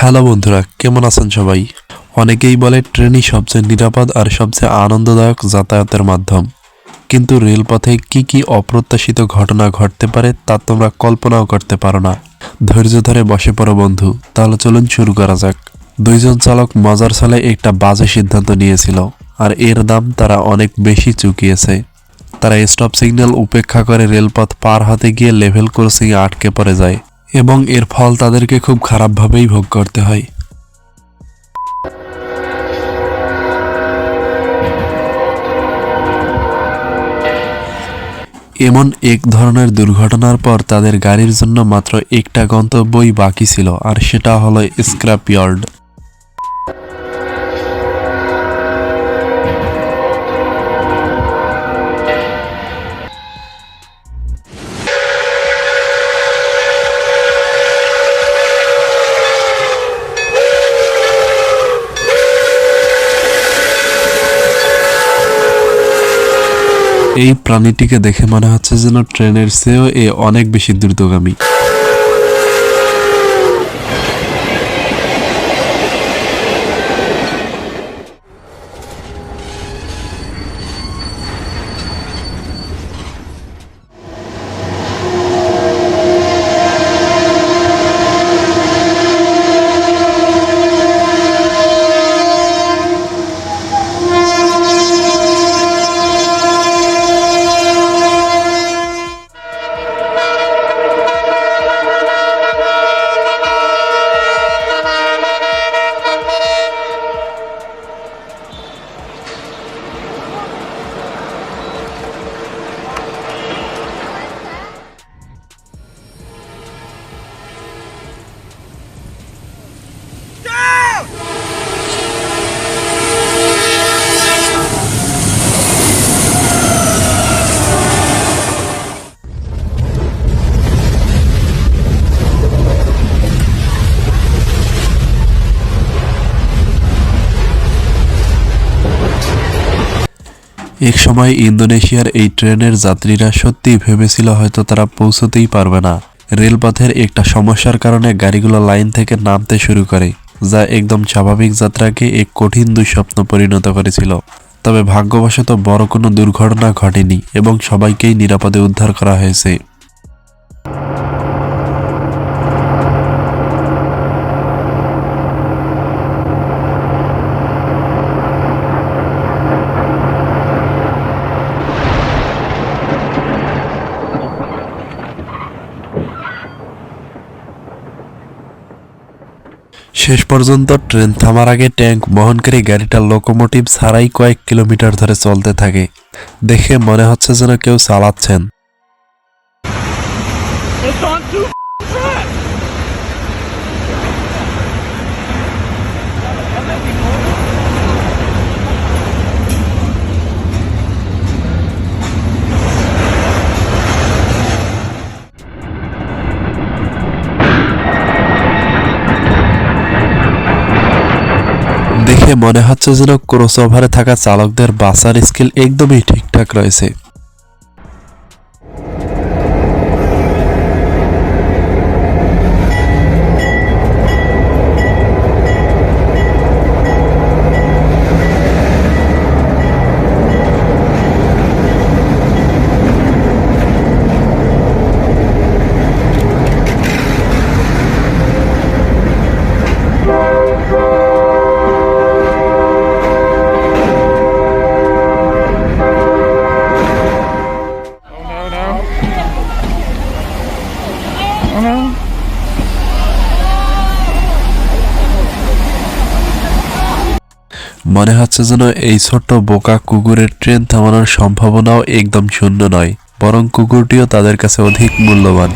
Hello বন্ধুরা, কেমন আছেন সবাই? অনেকেই বলে ট্রেনই সবচেয়ে নিরাপদ আর সবচেয়ে আনন্দদায়ক যাতায়াতের মাধ্যম। কিন্তু রেলপথে কি কি অপ্রত্যাশিত ঘটনা ঘটতে পারে তা তোমরা কল্পনাও করতে পারো না। ধৈর্য ধরে বসে পড়ো বন্ধু, তাহলে চলুন শুরু করা যাক। দুইজন চালক মজার সালে একটা বাজে সিদ্ধান্ত নিয়েছিল, আর এর দাম তারা অনেক বেশি চুকিয়েছে। তারা স্টপ সিগন্যাল উপেক্ষা করে রেলপথ পার হতে গিয়ে লেভেল ক্রসিংয়ে আটকে পড়ে যায়। এবং এর ফল তাদেরকে খুব খারাপভাবেই ভোগ করতে হয়। এমন এক ধরনের দুর্ঘটনার পর তাদের গাড়ির জন্য মাত্র একটা গন্তব্যই বাকি ছিল, আর সেটা হলো স্ক্র্যাপ ইয়ার্ড। এই প্রাণীটিকে দেখে মনে হচ্ছে যেন ট্রেনের চেয়েও এ অনেক বেশি দ্রুতগামী। এক সময় ইন্দোনেশিয়ার এই ট্রেনের যাত্রীরা সত্যিই ভেবেছিল হয়তো তারা পৌঁছতেই পারবে না। রেলপথের একটা সমস্যার কারণে গাড়িগুলো লাইন থেকে নামতে শুরু করে, যা একদম স্বাভাবিক যাত্রাকে এক কঠিন দুঃস্বপ্ন পরিণত করেছিল। তবে ভাগ্যবশত বড় কোনো দুর্ঘটনা ঘটেনি এবং সবাইকেই নিরাপদে উদ্ধার করা হয়েছে। শেষ পর্যন্ত ট্রেন থামার আগে ট্যাঙ্ক বহনকারী গাড়িটা লোকোমোটিভ ছাড়াই কয়েক কিলোমিটার ধরে চলতে থাকে। দেখে মনে হচ্ছে যেন কেউ চালাচ্ছেন। মনে হচ্ছে যেন ক্রসওভারে থাকা চালকদের বাসার স্কিল একদমই ঠিকঠাক রয়েছে। মনে হচ্ছে যেন এই ছোট্ট বোকা কুকুরের ট্রেন থামানোর সম্ভাবনাও একদম শূন্য নয়, বরং কুকুরটিও তাদের কাছে অধিক মূল্যবান।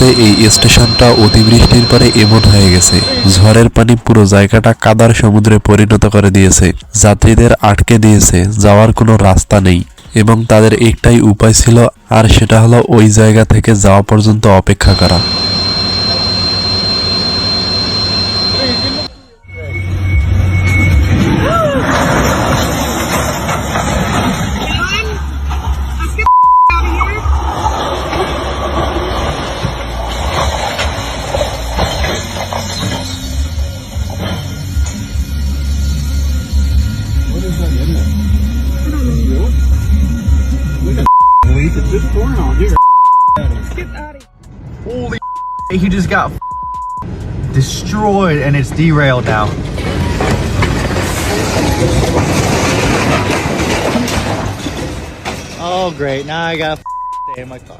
ভারতে এই স্টেশনটা অতিবৃষ্টির পরে এমন হয়ে গেছে। ঝড়ের পানি পুরো জায়গাটা কাদার সমুদ্রে পরিণত করে দিয়েছে। যাত্রীদের আটকে দিয়েছে, যাওয়ার কোনো রাস্তা নেই। এবং তাদের একটাই উপায় ছিল, আর সেটা হলো ওই জায়গা থেকে যাওয়া পর্যন্ত অপেক্ষা করা। Destroyed and it's derailed now. Oh great, now I gotta stay in my car.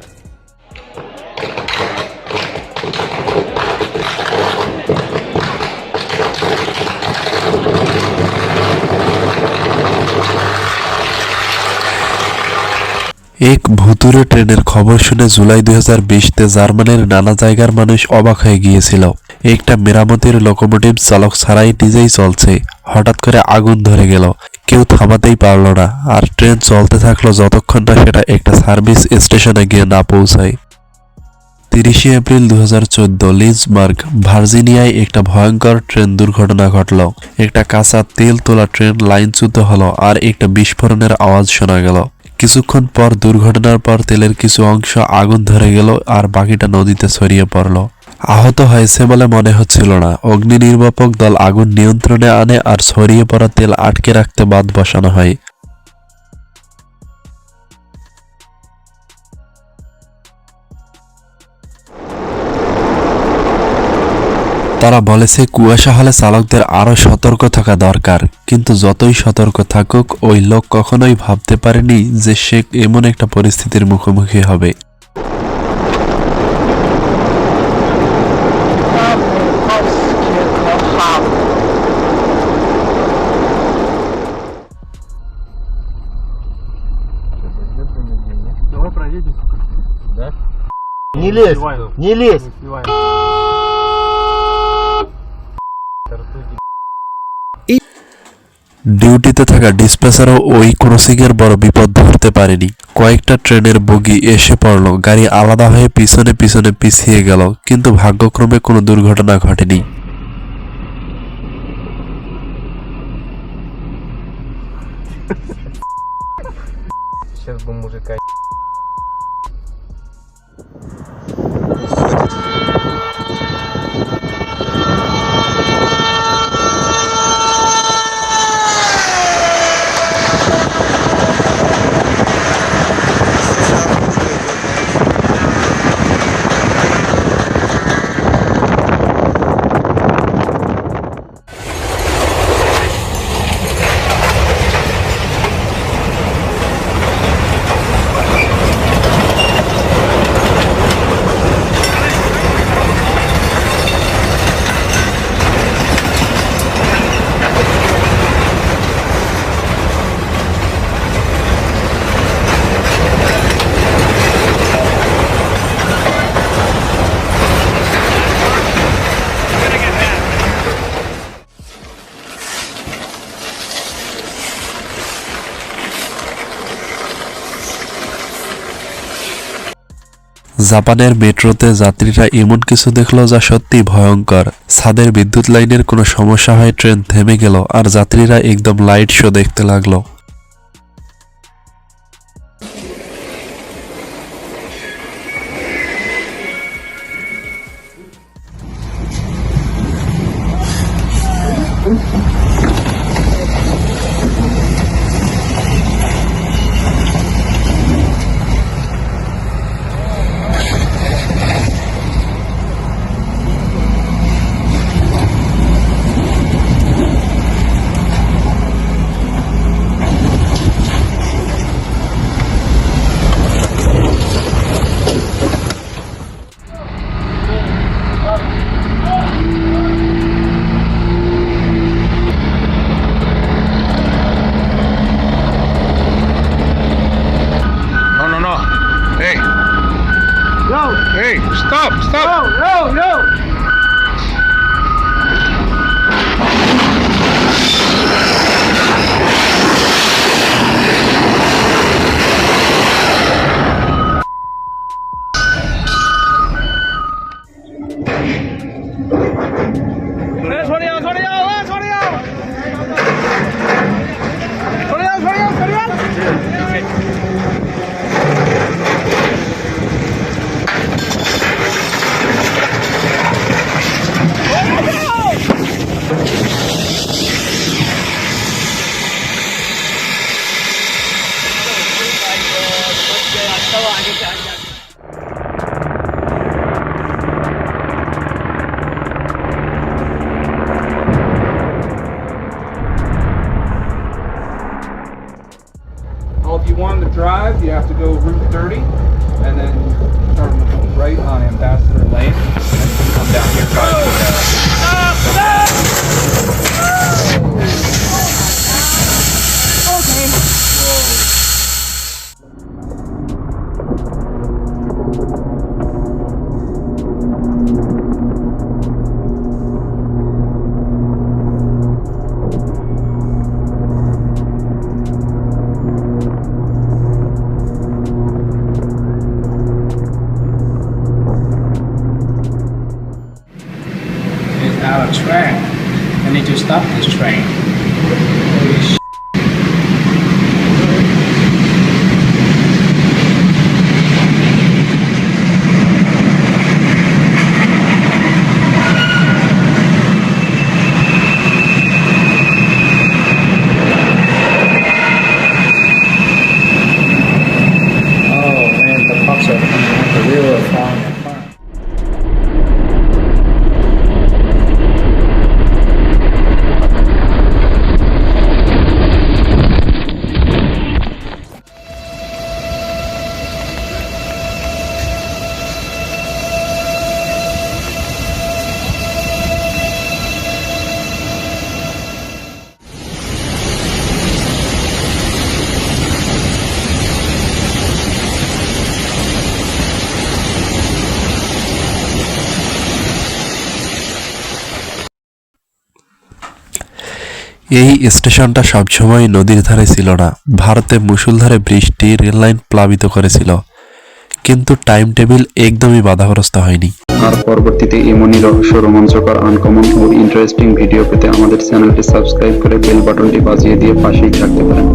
এক ভুতুরে ট্রেনের খবর শুনে জুলাই দুই হাজার বিশতে জার্মানির নানা জায়গার মানুষ অবাক হয়ে গিয়েছিল। একটা মেরামতির লোকোমোটিভ চালক ছাড়াই নিজেই চলছে। হঠাৎ করে আগুন ধরে গেল। কেউ থামাতেই পারল না। আর ট্রেন চলতে থাকল যতক্ষণ না সেটা একটা সার্ভিস স্টেশনে গিয়ে না পৌঁছায়। তিরিশে এপ্রিল দু হাজার চোদ্দ লিজবার্গ ভার্জিনিয়ায় একটা ভয়ঙ্কর ট্রেন দুর্ঘটনা ঘটল। একটা কাঁচা তেল তোলা ট্রেন লাইনচ্যুত হলো আর একটা বিস্ফোরণের আওয়াজ শোনা গেল। কিছুক্ষণ পর দুর্ঘটনার পর তেলের কিছু অংশ আগুন ধরে গেল আর বাকিটা নদীতে ছড়িয়ে পড়ল। আহত হয়েছে বলে মনে হচ্ছিল না। অগ্নি নির্বাপক দল আগুন নিয়ন্ত্রণে আনে আর ছড়িয়ে পড়া তেল আটকে রাখতে বাদ বসানো হয়। তারা বলেছে কুয়াশা হলে চালকদের আরও সতর্ক থাকা দরকার কিন্তু যতই সতর্ক থাকুক ওই লোক কখনোই ভাবতে পারেনি যে সে এমন একটা পরিস্থিতির মুখোমুখি হবে Не лезь! Не лезь! ডিউটিতে থাকা ডিসপেসারও ওই ক্রসিংয়ের বড় বিপদ ধরতে পারেনি কয়েকটা ট্রেনের বগি এসে পড়ল গাড়ি আলাদা হয়ে পিছনে পিছনে পিছিয়ে গেল কিন্তু ভাগ্যক্রমে কোনো দুর্ঘটনা ঘটেনি Сейчас бы мужика জাপানের মেট্রোতে যাত্রীরা এমন কিছু দেখল যা সত্যি ভয়ঙ্কর। ছাদের বিদ্যুৎ লাইনের কোনো সমস্যা হয় ট্রেন থেমে গেল আর যাত্রীরা একদম লাইট শো দেখতে লাগল। 1 to drive, you have to go Route 30, and then turn right on Ambassador Lane, and then come down here oh! Okay. Whoa. এই স্টেশনটা সবসময় নদীর ধারে ছিল না। ভারতে মুসুলধারে বৃষ্টি রেললাইন প্লাবিত করেছিল। কিন্তু টাইম টেবিল একদমই বাধাগ্রস্ত হয়নি। আর পরবর্তীতে এমনই রহস্য রোমাঞ্চকর আনকমন ও ইন্টারেস্টিং ভিডিও পেতে আমাদের চ্যানেলটি সাবস্ক্রাইব করে বেল বাটনটি বাজিয়ে দিয়ে পাশেই থাকতে পারেন।